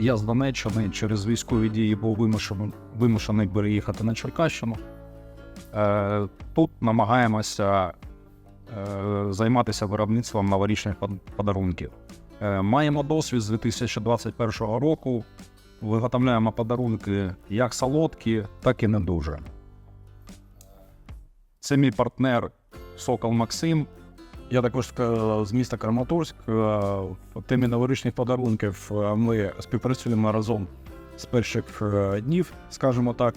Я з Донеччини через військові дії був вимушений, вимушений переїхати на Черкащину. Е, Тут намагаємося е, займатися виробництвом новорічних подарунків. Е, Маємо досвід з 2021 року. Виготовляємо подарунки як солодкі, так і не дуже. Це мій партнер Сокол Максим. Я також е, з міста Краматорськ. Е, В темі новорічних подарунків е, ми співпрацюємо разом з перших е, днів, скажімо так.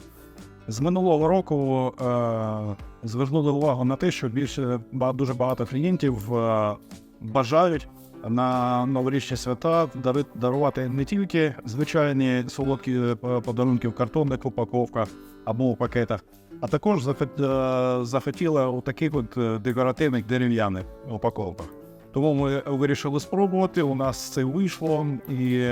З минулого року е, звернули увагу на те, що більше дуже багато клієнтів е, бажають на новорічні свята дарувати не тільки звичайні солодкі е, подарунки в картонних упаковках або у пакетах, а також е, у таких от е, декоративних дерев'яних упаковках. Тому ми вирішили спробувати. У нас це вийшло, і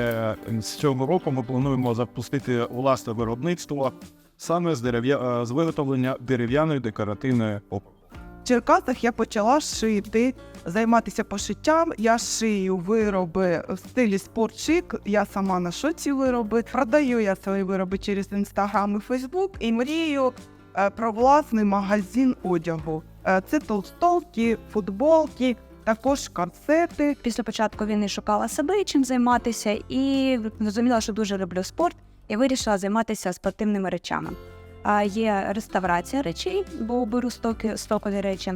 з цього року ми плануємо запустити власне виробництво саме з, дерев'я... з виготовлення дерев'яної декоративної упаковки. В Черкасах я почала шити, займатися пошиттям. Я шию вироби в стилі спортшик. Я сама ношу ці вироби. Продаю я свої вироби через інстаграм і Фейсбук і мрію е, про власний магазин одягу. Е, Це толстовки, футболки, також корсети. Після початку війни шукала себе чим займатися, і зрозуміла, що дуже люблю спорт, і вирішила займатися спортивними речами. А є реставрація речей, бо беру стоки, стокові речі,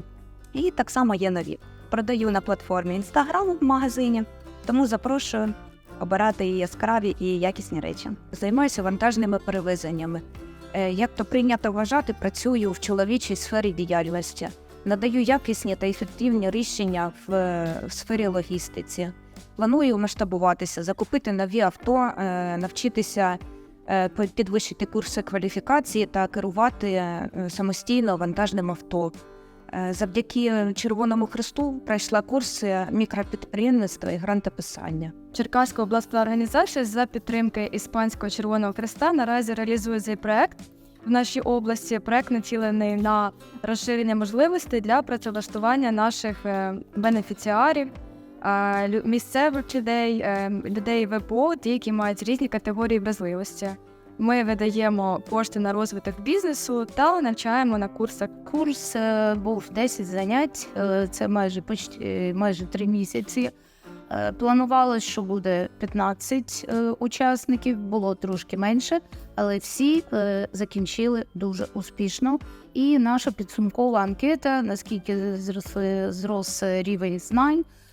і так само є нові. Продаю на платформі Instagram в магазині, тому запрошую обирати яскраві і якісні речі. Займаюся вантажними перевезеннями. Е, Як то прийнято вважати, працюю в чоловічій сфері діяльності надаю якісні та ефективні рішення в, в сфері логістиці. Планую масштабуватися, закупити нові авто, е, навчитися е, підвищити курси кваліфікації та керувати е, самостійно вантажним авто. Е, Завдяки Червоному Христу пройшла курси мікропідприємництва і грантописання. Черкаська обласна організація за підтримки Іспанського Червоного Хреста наразі реалізує цей проект в нашій області. Проект націлений на розширення можливостей для працевлаштування наших е, бенефіціарів, е, місцевих людей, е, людей ВПО, ті, які мають різні категорії вразливості. Ми видаємо кошти на розвиток бізнесу та навчаємо на курсах. Курс е, був 10 занять, е, це майже почти майже 3 місяці. Е, Планувалось, що буде 15 е, учасників, було трошки менше, але всі е, закінчили дуже успішно. І наша підсумкова анкета, наскільки зрос е, рівень знань е,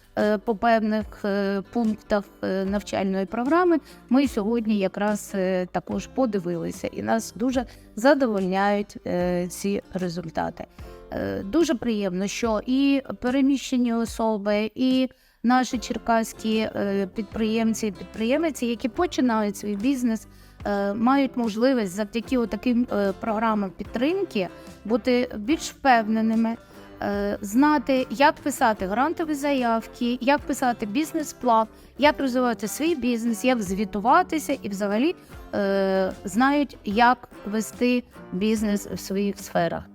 по певних е, пунктах е, навчальної програми, ми сьогодні якраз е, також подивилися, і нас дуже задовольняють е, ці результати. Е, дуже приємно, що і переміщені особи, і наші черкаські е, підприємці, і підприємиці, які починають свій бізнес, е, мають можливість завдяки таким програмам підтримки бути більш впевненими. Е, Знати, як писати грантові заявки, як писати бізнес-план, як розвивати свій бізнес, як звітуватися і взагалі е, знають, як вести бізнес в своїх сферах.